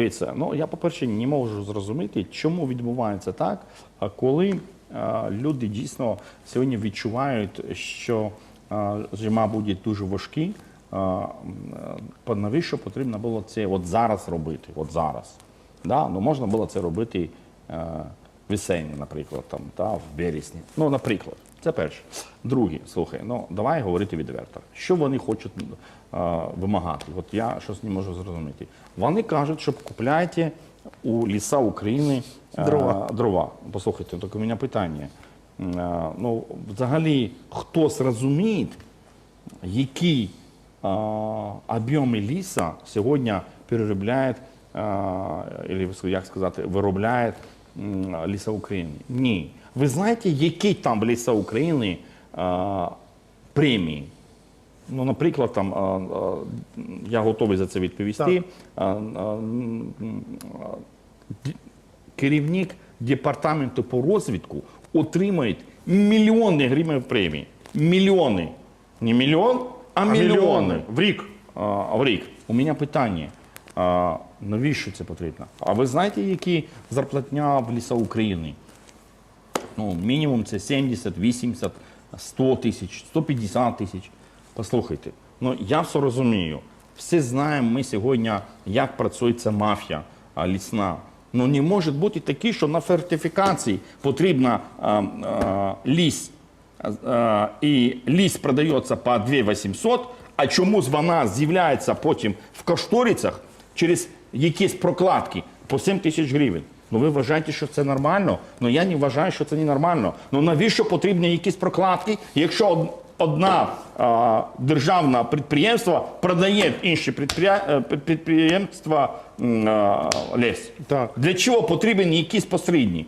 Дивіться, ну я по-перше не можу зрозуміти, чому відбувається так, коли е, люди дійсно сьогодні відчувають, що е, зима буде дуже важкі, е, навіщо потрібно було це от зараз робити? От зараз. Да? Ну, можна було це робити весені, наприклад, там, та, в березні. Ну, наприклад, це перше. Друге, слухай, ну давай говорити відверто. Що вони хочуть е, вимагати? От я щось не можу зрозуміти. Вони кажуть, що купляйте у ліса України е, Дрова. дрова. Послухайте, так у мене питання. М, е, Ну, взагалі, хтось розуміє, які об'єми ліса сьогодні переробляє, е, як сказати, виробляє м, ліса України? Ні. Ви знаєте, які там ліса України е, премії? Ну, наприклад, там, а, а, я готовий за це відповісти. А, а, а, Керівник департаменту по розвідку отримує мільйони гривень премії. Мільйони. Не мільйон, а, мільйони. мільйони. В рік. А, в рік. У мене питання. А, навіщо це потрібно? А ви знаєте, які зарплатня в ліса України? Ну, мінімум це 70, 80, 100 тисяч, 150 тисяч. Послухайте, ну я все розумію. Всі знаємо ми сьогодні, як працює ця мафія лісна. Ну не може бути таке, що на фортифікації потрібно а, а, ліс, а, і ліс продається по 2800, а чомусь вона з'являється потім в кошторицях через якісь прокладки по 7 тисяч гривень. Ну ви вважаєте, що це нормально? Ну я не вважаю, що це не нормально. Ну навіщо потрібні якісь прокладки, якщо одна а, державна підприємство продає інші е, підприємства ліс? Так. Для чого потрібен якийсь посередник?